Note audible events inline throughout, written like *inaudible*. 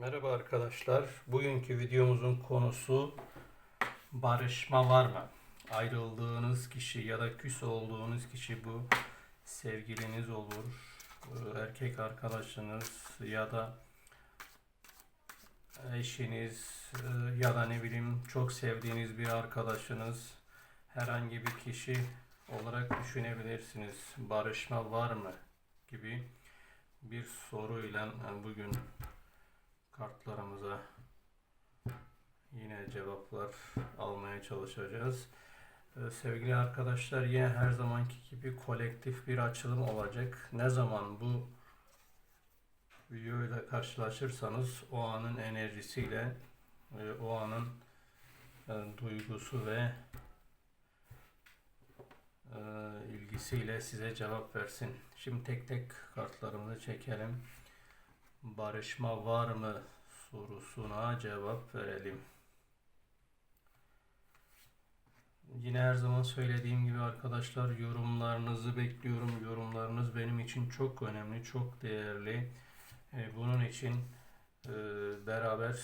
Merhaba arkadaşlar. Bugünkü videomuzun konusu barışma var mı? Ayrıldığınız kişi ya da küs olduğunuz kişi bu sevgiliniz olur, e, erkek arkadaşınız ya da eşiniz e, ya da ne bileyim çok sevdiğiniz bir arkadaşınız herhangi bir kişi olarak düşünebilirsiniz. Barışma var mı gibi bir soruyla bugün kartlarımıza yine cevaplar almaya çalışacağız. Ee, sevgili arkadaşlar yine her zamanki gibi kolektif bir açılım olacak. Ne zaman bu videoyla karşılaşırsanız o anın enerjisiyle e, o anın e, duygusu ve e, ilgisiyle size cevap versin. Şimdi tek tek kartlarımızı çekelim barışma var mı sorusuna cevap verelim. Yine her zaman söylediğim gibi arkadaşlar yorumlarınızı bekliyorum. Yorumlarınız benim için çok önemli, çok değerli. E, Bunun için e, beraber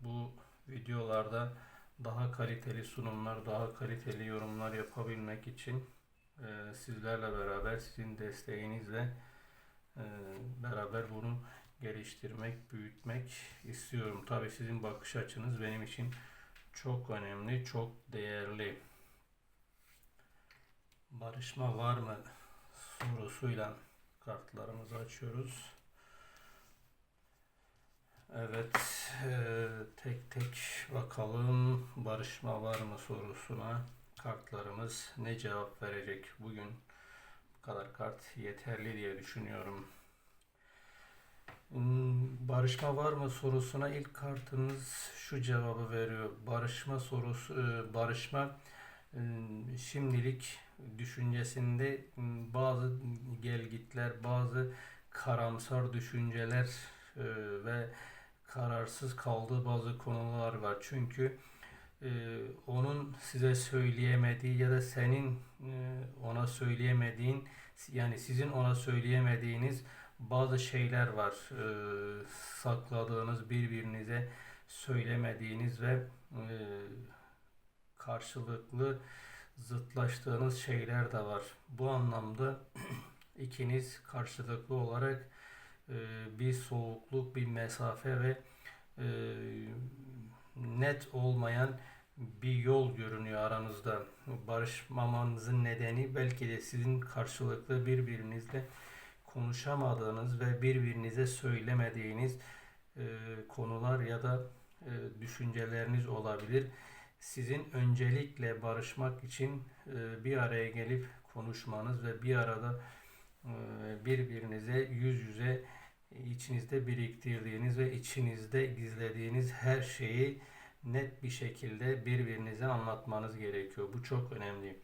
bu videolarda daha kaliteli sunumlar, daha kaliteli yorumlar yapabilmek için e, sizlerle beraber, sizin desteğinizle e, beraber bunu geliştirmek, büyütmek istiyorum. Tabii sizin bakış açınız benim için çok önemli, çok değerli. Barışma var mı sorusuyla kartlarımızı açıyoruz. Evet, eee, tek tek bakalım barışma var mı sorusuna kartlarımız ne cevap verecek bugün. Bu kadar kart yeterli diye düşünüyorum. Barışma var mı sorusuna ilk kartınız şu cevabı veriyor. Barışma sorusu, e, barışma e, şimdilik düşüncesinde bazı gelgitler, bazı karamsar düşünceler e, ve kararsız kaldığı bazı konular var. Çünkü onun size söyleyemediği ya da senin ona söyleyemediğin yani sizin ona söyleyemediğiniz bazı şeyler var. Ee, sakladığınız, birbirinize söylemediğiniz ve e, karşılıklı zıtlaştığınız şeyler de var. Bu anlamda *clears throat* ikiniz karşılıklı olarak e, bir soğukluk, bir mesafe ve e, net olmayan bir yol görünüyor aranızda. Barışmamanızın nedeni belki de sizin karşılıklı birbirinizle konuşamadığınız ve birbirinize söylemediğiniz e, konular ya da e, düşünceleriniz olabilir. Sizin öncelikle barışmak için e, bir araya gelip konuşmanız ve bir arada e, birbirinize yüz yüze içinizde biriktirdiğiniz ve içinizde gizlediğiniz her şeyi net bir şekilde birbirinize anlatmanız gerekiyor. Bu çok önemli.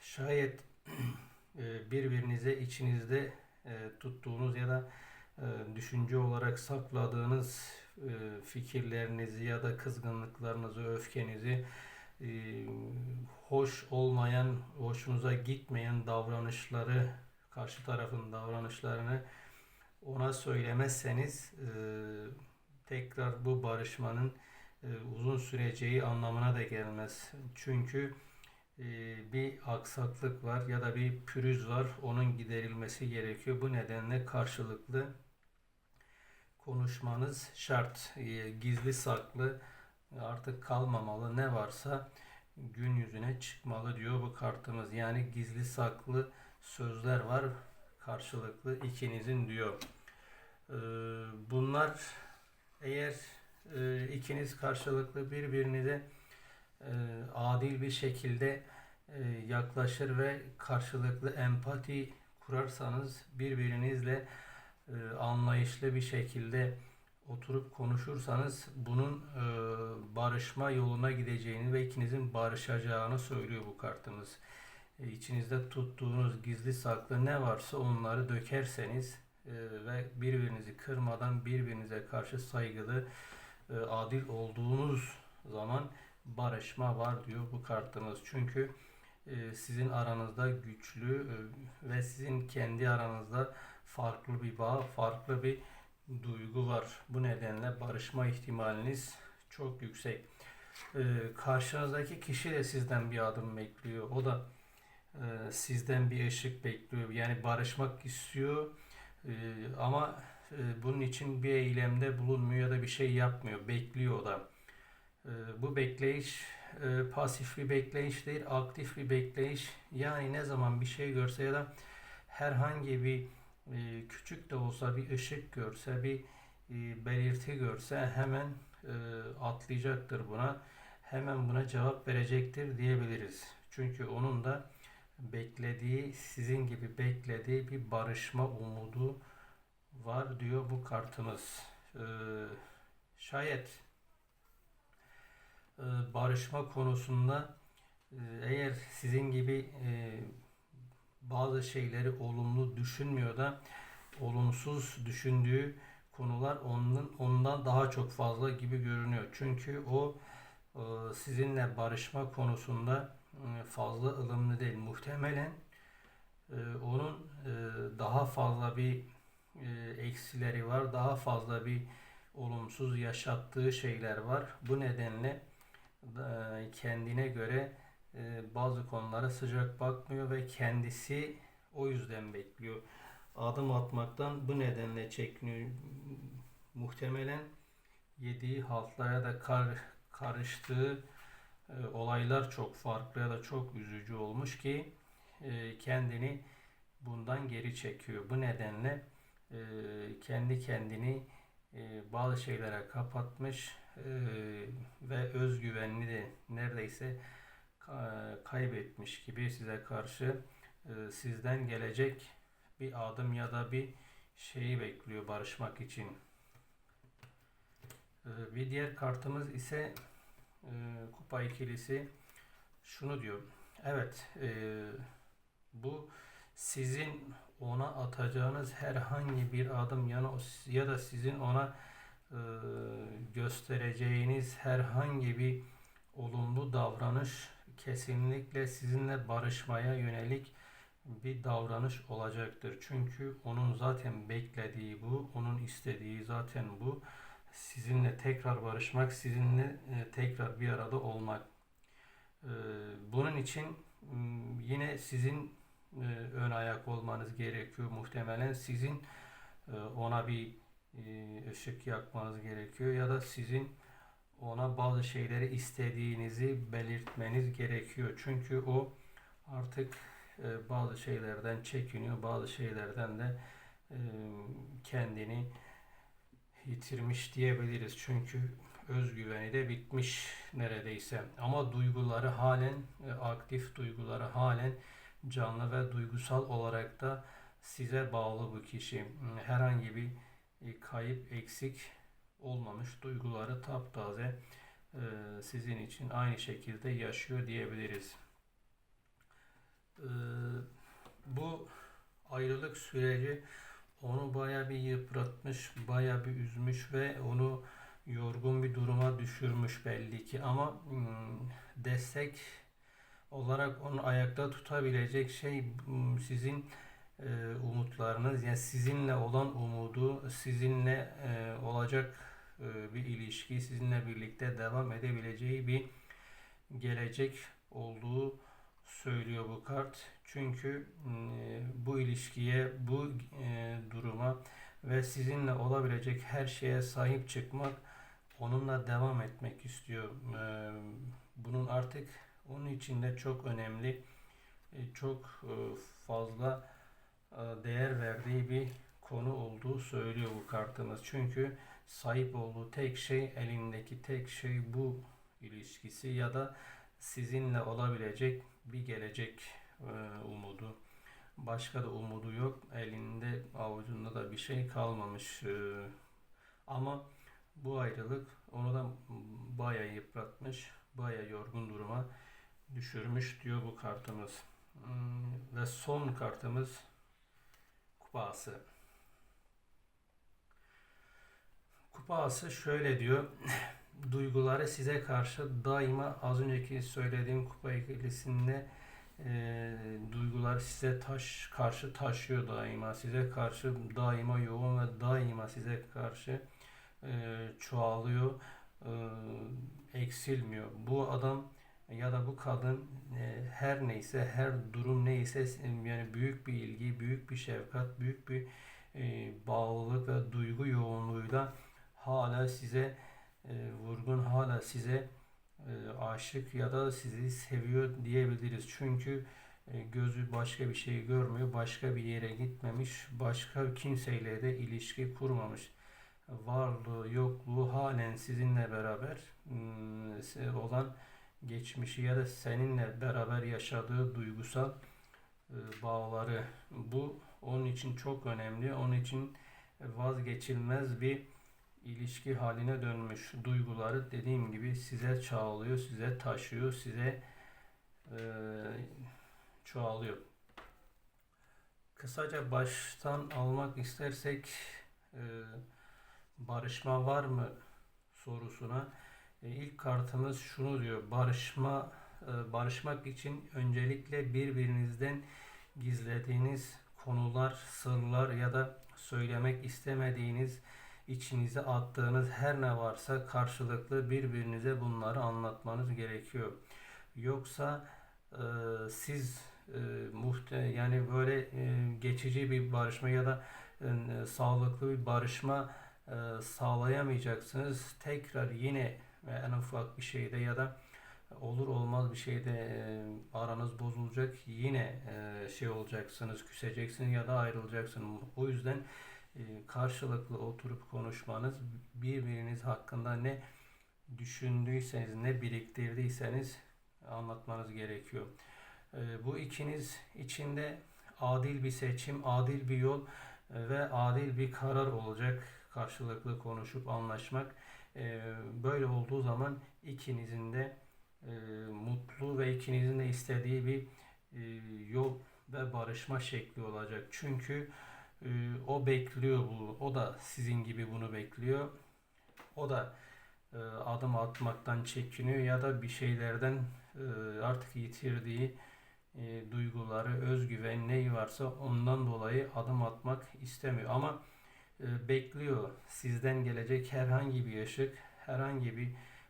Şayet *clears throat* birbirinize içinizde e, tuttuğunuz ya da e, düşünce olarak sakladığınız fikirlerinizi ya da kızgınlıklarınızı, öfkenizi hoş olmayan, hoşunuza gitmeyen davranışları, karşı tarafın davranışlarını ona söylemezseniz tekrar bu barışmanın uzun süreceği anlamına da gelmez. Çünkü bir aksaklık var ya da bir pürüz var. Onun giderilmesi gerekiyor. Bu nedenle karşılıklı konuşmanız şart. Ee, gizli saklı artık kalmamalı. Ne varsa gün yüzüne çıkmalı diyor bu kartımız. Yani gizli saklı sözler var karşılıklı ikinizin diyor. Ee, bunlar eğer e, ikiniz karşılıklı birbirinize e, adil bir şekilde e, yaklaşır ve karşılıklı empati kurarsanız birbirinizle e, anlayışlı bir şekilde oturup konuşursanız bunun e, barışma yoluna gideceğini ve ikinizin barışacağını söylüyor bu kartımız. E, içinizde tuttuğunuz gizli saklı ne varsa onları dökerseniz e, ve birbirinizi kırmadan birbirinize karşı saygılı, e, adil olduğunuz zaman barışma var diyor bu kartımız. Çünkü e, sizin aranızda güçlü e, ve sizin kendi aranızda farklı bir bağ, farklı bir duygu var. Bu nedenle barışma ihtimaliniz çok yüksek. Ee, karşınızdaki kişi de sizden bir adım bekliyor. O da e, sizden bir ışık bekliyor. Yani barışmak istiyor ama e, bunun için bir eylemde bulunmuyor ya da bir şey yapmıyor. Bekliyor o da. Ee, bu bekleyiş e, pasif bir bekleyiş değil, aktif bir bekleyiş. Yani ne zaman bir şey görse ya da herhangi bir e, küçük de olsa bir ışık görse, bir e, belirti görse hemen atlayacaktır buna. Hemen buna cevap verecektir diyebiliriz. Çünkü onun da beklediği, sizin gibi beklediği bir barışma umudu var diyor bu kartımız. Ee, şayet barışma konusunda e, eğer sizin gibi e, bazı şeyleri olumlu düşünmüyor da olumsuz düşündüğü konular onun ondan daha çok fazla gibi görünüyor. Çünkü o e, sizinle barışma konusunda e, fazla ılımlı değil. Muhtemelen e, onun e, daha fazla bir e, eksileri var, daha fazla bir olumsuz yaşattığı şeyler var. Bu nedenle e, kendine göre e, bazı konulara sıcak bakmıyor ve kendisi o yüzden bekliyor. Adım atmaktan bu nedenle çekiniyor. Muhtemelen yediği haltlara da kar, karıştığı e, olaylar çok farklı ya da çok üzücü olmuş ki e, kendini bundan geri çekiyor. Bu nedenle e, kendi kendini e, bazı şeylere kapatmış ve özgüvenini de neredeyse ka- kaybetmiş gibi size karşı e, sizden gelecek bir adım ya da bir şeyi bekliyor barışmak için. E, bir diğer kartımız ise e, kupa ikilisi şunu diyor. Evet, e, bu sizin ona atacağınız herhangi bir adım ya, da sizin ona e, göstereceğiniz herhangi bir olumlu davranış kesinlikle sizinle barışmaya yönelik bir davranış olacaktır. Çünkü onun zaten beklediği bu, onun istediği zaten bu. Sizinle tekrar barışmak, sizinle e, tekrar bir arada olmak. E, bunun için yine sizin e, ön ayak olmanız gerekiyor. Muhtemelen sizin e, ona bir e, ışık yakmanız gerekiyor ya da sizin ona bazı şeyleri istediğinizi belirtmeniz gerekiyor. Çünkü o artık e, bazı şeylerden çekiniyor, bazı şeylerden de e, kendini yitirmiş diyebiliriz. Çünkü özgüveni de bitmiş neredeyse. Ama duyguları halen e, aktif, duyguları halen canlı ve duygusal olarak da size bağlı bu kişi. Herhangi bir e, kayıp, eksik olmamış duyguları taptaze e, sizin için aynı şekilde yaşıyor diyebiliriz. E, bu ayrılık süreci onu baya bir yıpratmış, baya bir üzmüş ve onu yorgun bir duruma düşürmüş belli ki ama hmm, destek olarak onu ayakta tutabilecek şey hmm, sizin e, umutlarınız yani sizinle olan umudu sizinle e, olacak e, bir ilişki sizinle birlikte devam edebileceği bir gelecek olduğu söylüyor bu kart. Çünkü bu ilişkiye, bu duruma ve sizinle olabilecek her şeye sahip çıkmak, onunla devam etmek istiyor. Bunun artık onun için de çok önemli, çok e, fazla değer verdiği bir konu olduğu söylüyor bu kartımız. Çünkü sahip olduğu tek şey, elindeki tek şey bu ilişkisi ya da sizinle olabilecek bir gelecek e, umudu. Başka da umudu yok. Elinde, avucunda da bir şey kalmamış. E, ama bu ayrılık onu da bayağı yıpratmış, bayağı yorgun duruma düşürmüş diyor bu kartımız. Hmm, Ve son kartımız kupası. Kupası şöyle diyor. *clears throat* Duyguları size karşı daima az önceki söylediğim kupa ikilisinde e, duygular size taş karşı taşıyor daima. Size karşı daima yoğun ve daima size karşı e, çoğalıyor. e, eksilmiyor. Bu adam ya da bu kadın e, her neyse, her durum neyse yani büyük bir ilgi, büyük bir şefkat, büyük bir e, bağlılık ve duygu yoğunluğuyla hala size e, vurgun, hala size aşık ya da sizi seviyor diyebiliriz. Çünkü gözü başka bir şey görmüyor, başka bir yere gitmemiş, başka kimseyle de ilişki kurmamış. Varlığı, yokluğu halen sizinle beraber mm, olan geçmişi ya da seninle beraber yaşadığı duygusal e, bağları. Bu onun için çok önemli. Onun için vazgeçilmez bir ilişki haline dönmüş. Duyguları dediğim gibi size çağlıyor, size taşıyor, size e, çoğalıyor. Kısaca baştan almak istersek e, barışma var mı sorusuna e, ilk kartımız şunu diyor. Barışma e, barışmak için öncelikle birbirinizden gizlediğiniz konular, sırlar ya da söylemek istemediğiniz içinize attığınız her ne varsa karşılıklı birbirinize bunları anlatmanız gerekiyor. Yoksa e, siz e, muhte yani böyle e, geçici bir barışma ya da e, sağlıklı bir barışma e, sağlayamayacaksınız. Tekrar yine en ufak bir şeyde ya da olur olmaz bir şeyde aranız bozulacak yine şey olacaksınız küseceksiniz ya da ayrılacaksınız. O yüzden karşılıklı oturup konuşmanız birbiriniz hakkında ne düşündüyseniz ne biriktirdiyseniz anlatmanız gerekiyor. Bu ikiniz içinde adil bir seçim, adil bir yol ve adil bir karar olacak. Karşılıklı konuşup anlaşmak. E, böyle olduğu zaman ikinizin de e, mutlu ve ikinizin de istediği bir e, yol ve barışma şekli olacak. Çünkü e, o bekliyor bu. O da sizin gibi bunu bekliyor. O da e, adım atmaktan çekiniyor ya da bir şeylerden e, artık yitirdiği e, duyguları, özgüven neyi varsa ondan dolayı adım atmak istemiyor. Ama bekliyor sizden gelecek herhangi bir ışık, herhangi bir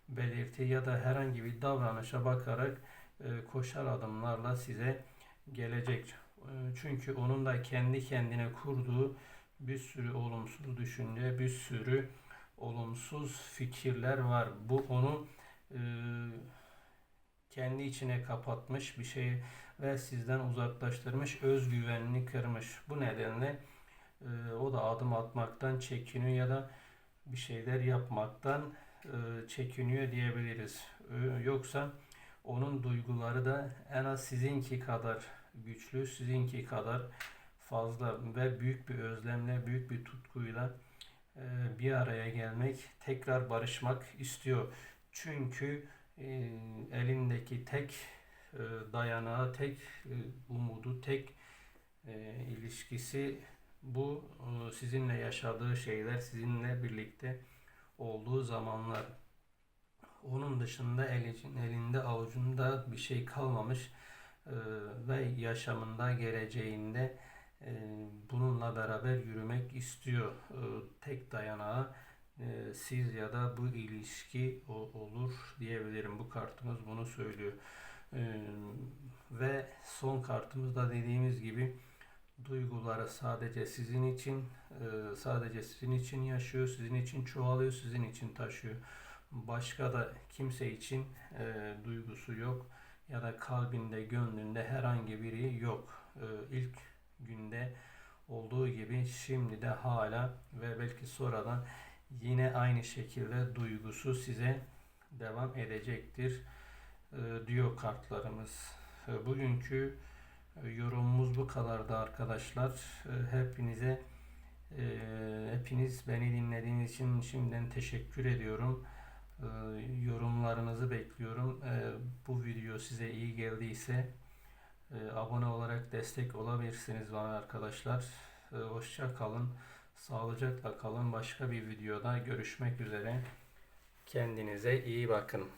belirti ya da herhangi bir davranışa bakarak e, koşar adımlarla size gelecek. E, çünkü onun da kendi kendine kurduğu bir sürü olumsuz düşünce, bir sürü olumsuz fikirler var. Bu onu e, kendi içine kapatmış bir şey ve sizden uzaklaştırmış, özgüvenini kırmış. Bu nedenle e, o da adım atmaktan çekiniyor ya da bir şeyler yapmaktan e, çekiniyor diyebiliriz. E, yoksa onun duyguları da en az sizinki kadar güçlü, sizinki kadar fazla ve büyük bir özlemle, büyük bir tutkuyla e, bir araya gelmek, tekrar barışmak istiyor. Çünkü e, elindeki tek e, dayanağı, tek e, umudu, tek e, ilişkisi bu e, sizinle yaşadığı şeyler, sizinle birlikte olduğu zamanlar. Onun dışında elin, elinde avucunda bir şey kalmamış e, ve yaşamında geleceğinde e, bununla beraber yürümek istiyor. Tek dayanağı siz ya da bu ilişki olur diyebilirim. Bu kartımız bunu söylüyor. Ve son kartımızda dediğimiz gibi duyguları sadece sizin için e, sadece sizin için yaşıyor, sizin için çoğalıyor, sizin için taşıyor. Başka da kimse için e, duygusu yok ya da kalbinde, gönlünde herhangi biri yok. E, ilk günde olduğu gibi şimdi de hala ve belki sonradan yine aynı şekilde duygusu size devam edecektir diyor kartlarımız. Bugünkü Yorumumuz bu kadardı arkadaşlar. Ee, hepinize e, hepiniz beni dinlediğiniz için şimdiden teşekkür ediyorum. Ee, yorumlarınızı bekliyorum. Ee, bu video size iyi geldiyse e, abone olarak destek olabilirsiniz bana arkadaşlar. Hoşça kalın. Sağlıcakla kalın. Başka bir videoda görüşmek üzere. Kendinize iyi bakın.